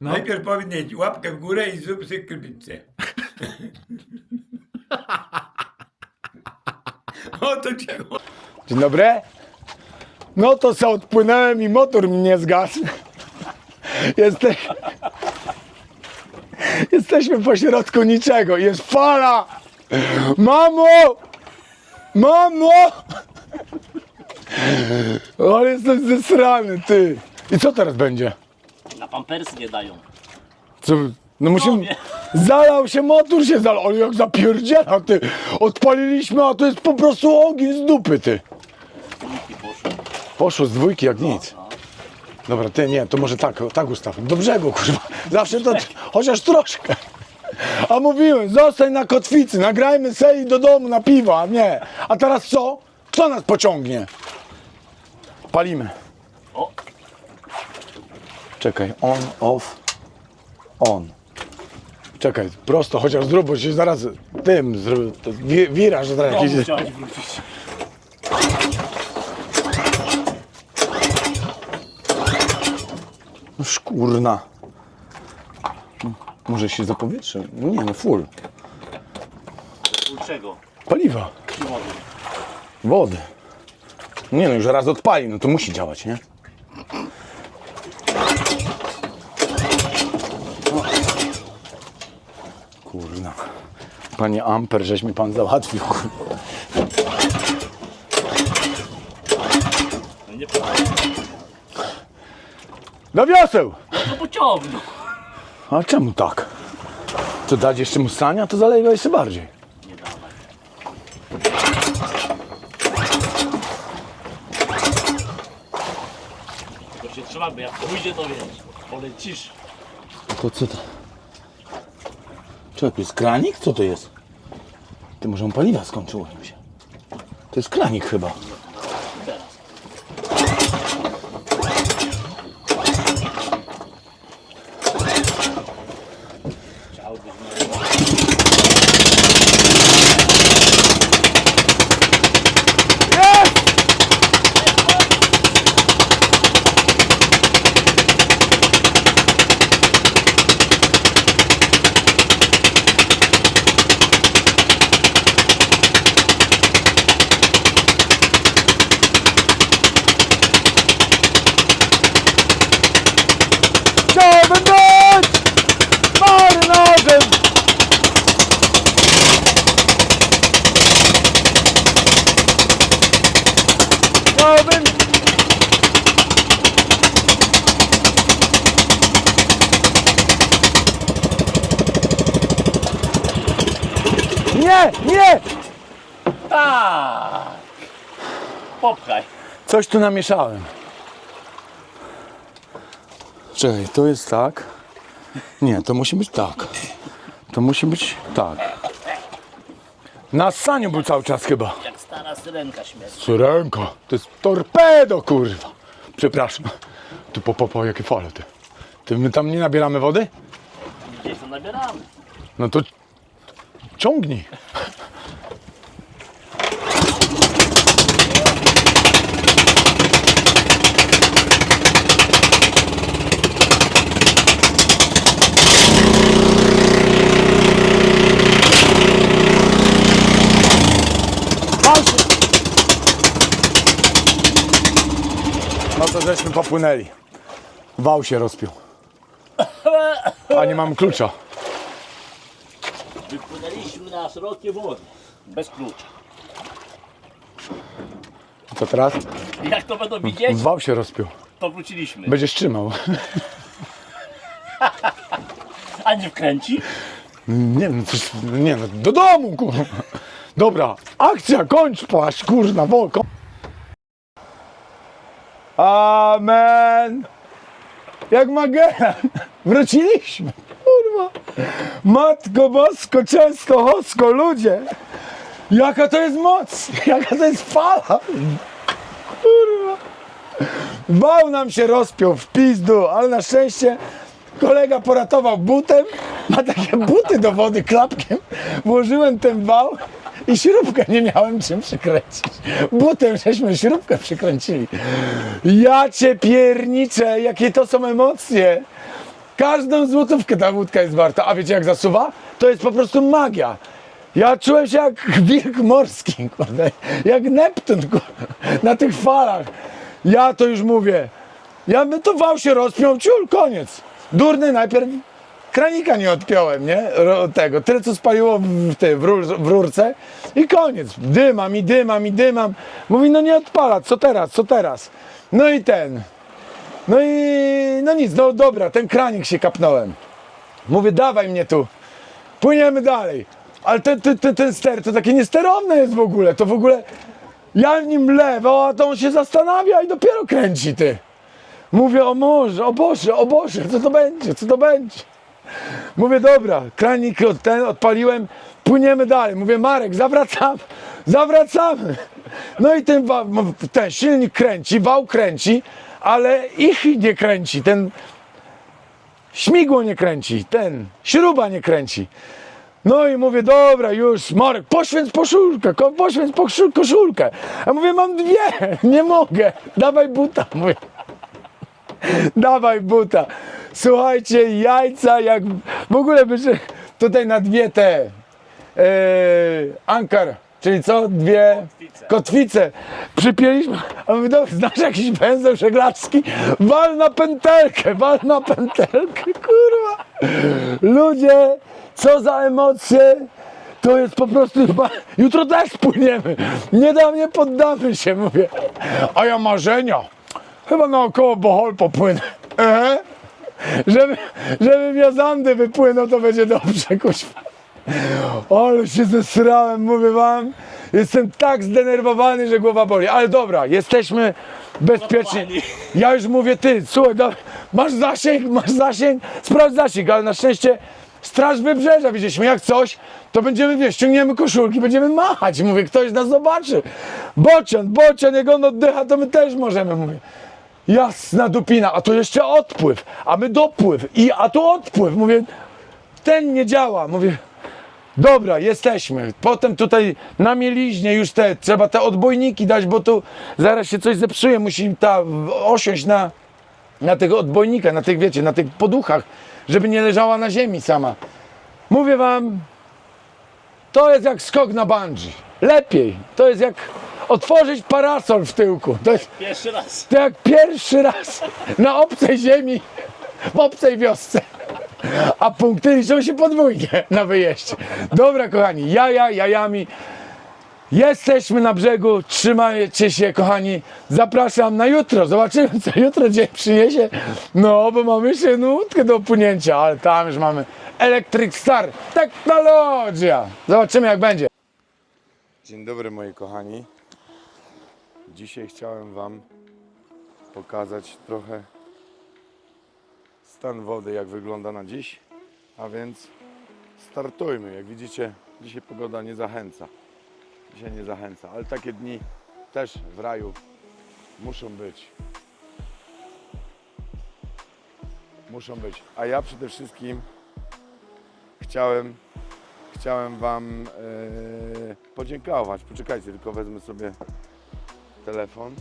Najpierw powinien łapkę w górę i zrób sobie krypicę. o to cię Dzień dobry. No to se odpłynąłem i motor mi nie zgasł. Jesteś... Jesteśmy po środku niczego. Jest fala! Mamo! Mamo! Ale jestem zesrany, ty. I co teraz będzie? Pampersy nie dają. Co? No musimy... Zalał się, motor się zalał. Ale jak zapierdziela, ty. Odpaliliśmy, a to jest po prostu ogień z dupy, ty. Poszły. Poszło z dwójki jak nic. Dobra, ty nie, to może tak, tak ustaw. Do brzegu, kurwa. Zawsze to chociaż troszkę. A mówiłem, zostań na kotwicy, nagrajmy se i do domu na piwo, a nie. A teraz co? Kto nas pociągnie? Palimy. O, Czekaj, on, off, on. Czekaj, prosto, chociaż zrób, bo się zaraz tym, zrób, wi- wiraż, teraz znowu jakiś... chciałeś wrócić. No szkurna. No, Może się zapowietrzy? No nie, no full. U czego? Paliwa. Czy wody? Wody. Nie no, już raz odpali, no to musi działać, nie? Kurna. Panie Amper, żeś mi pan załatwił. No nie Do wioseł! No pociągnął. A czemu tak? To dać jeszcze mu sania, to zalewa jeszcze bardziej. Nie dawaj. Tylko się trzyma, bo jak pójdzie to wiesz, polecisz. To co to? Czekaj, to jest kranik? Co to jest? Ty może on paliwa skończyło się. To jest kranik chyba. Teraz. Chciałbyś na Jest! Chciałbym być marynarzem! Chciałbym... Nie, nie! Tak! Popchaj. Coś tu namieszałem. Czekaj, to jest tak. Nie, to musi być tak. To musi być tak. Na saniu był cały czas chyba. Jak stara syrenka śmierci. Syrenka, to jest torpedo, kurwa. Przepraszam. Tu po, po, po, jakie fale ty. Ty my tam nie nabieramy wody? Gdzieś to nabieramy. No to ciągnij. No to żeśmy popłynęli. Wał się rozpiął. A nie mam klucza. Wypłynęliśmy na szerokie wody. Bez klucza. Co teraz? Jak to będą widzieć, Wał się rozpiął. to wróciliśmy. Będziesz trzymał. A nie wkręci? Nie wiem, coś, nie no, do domu, kurwa. Dobra, akcja, kończ płaszcz, kurna, wolko. Amen. Jak Magellan. Wróciliśmy. Matko Bosko, często hosko, ludzie. Jaka to jest moc, jaka to jest fala. Kurwa. Wał nam się rozpiął w pizdu, ale na szczęście kolega poratował butem. Ma takie buty do wody klapkiem. Włożyłem ten wał i śrubkę nie miałem czym przykręcić. Butem żeśmy śrubkę przykręcili. Ja cię pierniczę, jakie to są emocje. Każdą złotówkę ta wódka jest warta. A wiecie jak zasuwa? To jest po prostu magia. Ja czułem się jak wilk morski, kurde, jak Neptun kurde, na tych falach. Ja to już mówię. Ja bym to wał się rozpiął, ciul, koniec. Durny najpierw kranika nie odpiąłem, nie? Tego, tyle co spaliło w, ty, w, rur, w rurce i koniec. Dymam i dymam i dymam. Mówi, no nie odpala, co teraz, co teraz? No i ten. No i no nic, no dobra, ten kranik się kapnąłem. Mówię, dawaj mnie tu. Płyniemy dalej. Ale ten, ten, ten, ten ster to takie niesterowne jest w ogóle. To w ogóle ja w nim lewo, a to on się zastanawia i dopiero kręci ty. Mówię, o Boże, o Boże, o Boże, co to będzie, co to będzie? Mówię, dobra, kranik od ten odpaliłem, płyniemy dalej. Mówię, Marek, zawracamy, zawracamy. No i ten, ten silnik kręci, wał kręci, ale ich nie kręci, ten śmigło nie kręci, ten śruba nie kręci. No i mówię, dobra, już, Marek, poświęć koszulkę, ko- poświęć koszulkę. A mówię, mam dwie, nie mogę, dawaj buta, mówię. Dawaj buta. Słuchajcie, jajca jak w ogóle by się tutaj na dwie te e, ankar, czyli co? Dwie Kotwice. kotwice. Przypięliśmy, a my do, znasz jakiś węzeł żeglarski? Wal na pętelkę, wal na pętelkę, kurwa. Ludzie, co za emocje. To jest po prostu chyba, jutro też płyniemy. Nie da mnie, poddamy się, mówię. A ja marzenia. Chyba naokoło Bohol popłynę. Ehe. Żeby, żeby Wiazandy wypłynął, to będzie dobrze, kuźwa. Ale się zesrałem, mówię wam. Jestem tak zdenerwowany, że głowa boli. Ale dobra, jesteśmy bezpieczni. Ja już mówię, ty, słuchaj, masz zasięg, masz zasięg, sprawdź zasięg, ale na szczęście Straż Wybrzeża widzieliśmy, jak coś, to będziemy, wiesz, ściągniemy koszulki, będziemy machać. Mówię, ktoś nas zobaczy. Bocian, bocian, jak on oddycha, to my też możemy, mówię. Jasna dupina, a to jeszcze odpływ, a my dopływ, i a tu odpływ. Mówię, ten nie działa. Mówię, dobra, jesteśmy. Potem tutaj na mieliźnie już te, trzeba te odbojniki dać, bo tu zaraz się coś zepsuje. Musi ta osiąść na, na tego odbojnika, na tych, wiecie, na tych poduchach, żeby nie leżała na ziemi sama. Mówię wam, to jest jak skok na bungee. Lepiej. To jest jak otworzyć parasol w tyłku. To jest, Pierwszy raz. to jak pierwszy raz na obcej ziemi, w obcej wiosce. A punkty liczą się podwójnie na wyjeździe. Dobra, kochani, jaja, jajami. Jesteśmy na brzegu, trzymajcie się, kochani. Zapraszam na jutro. Zobaczymy, co jutro dzień przyniesie. No, bo mamy jeszcze jedną łódkę do opłynięcia, ale tam już mamy Electric Star. Technologia. Zobaczymy, jak będzie. Dzień dobry, moi kochani. Dzisiaj chciałem Wam pokazać trochę stan wody, jak wygląda na dziś. A więc startujmy. Jak widzicie, dzisiaj pogoda nie zachęca. Dzisiaj nie zachęca, ale takie dni też w raju muszą być. Muszą być. A ja przede wszystkim chciałem, chciałem Wam e, podziękować. Poczekajcie, tylko wezmę sobie telefon.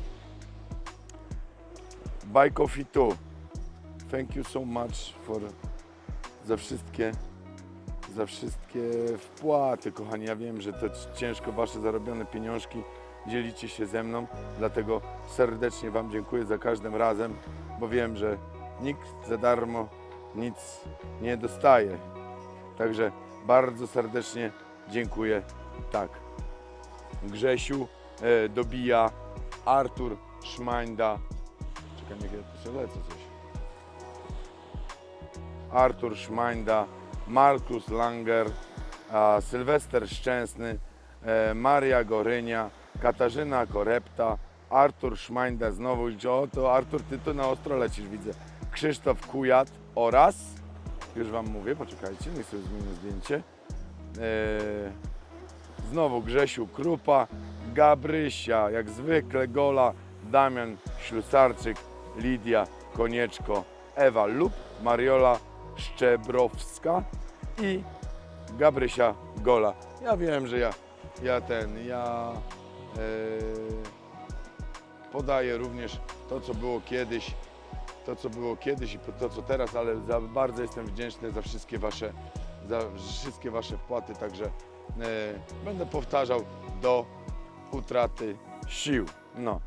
2. Thank you so much for za wszystkie za wszystkie wpłaty, kochani. Ja wiem, że to ciężko wasze zarobione pieniążki dzielicie się ze mną, dlatego serdecznie wam dziękuję za każdym razem, bo wiem, że nikt za darmo nic nie dostaje. Także bardzo serdecznie dziękuję. Tak. Grzesiu e, dobija, Artur Szmańda. Czekaj, niech ja przelecę coś. Artur Szmańda, Markus Langer, Sylwester Szczęsny, e, Maria Gorynia, Katarzyna Korepta, Artur Szmańda znowu, o to Artur, ty tu na ostro lecisz, widzę. Krzysztof Kujat oraz, już wam mówię, poczekajcie, niech sobie zmienię zdjęcie. E, Znowu Grzesiu Krupa, Gabrysia, jak zwykle Gola, Damian Ślusarczyk, Lidia Konieczko, Ewa Lub, Mariola Szczebrowska i Gabrysia Gola. Ja wiem, że ja, ja ten, ja e, podaję również to, co było kiedyś. to, co było kiedyś i to, co teraz, ale za, bardzo jestem wdzięczny za wszystkie wasze, za wszystkie wasze wpłaty, także e, będę powtarzał do utraty sił. No.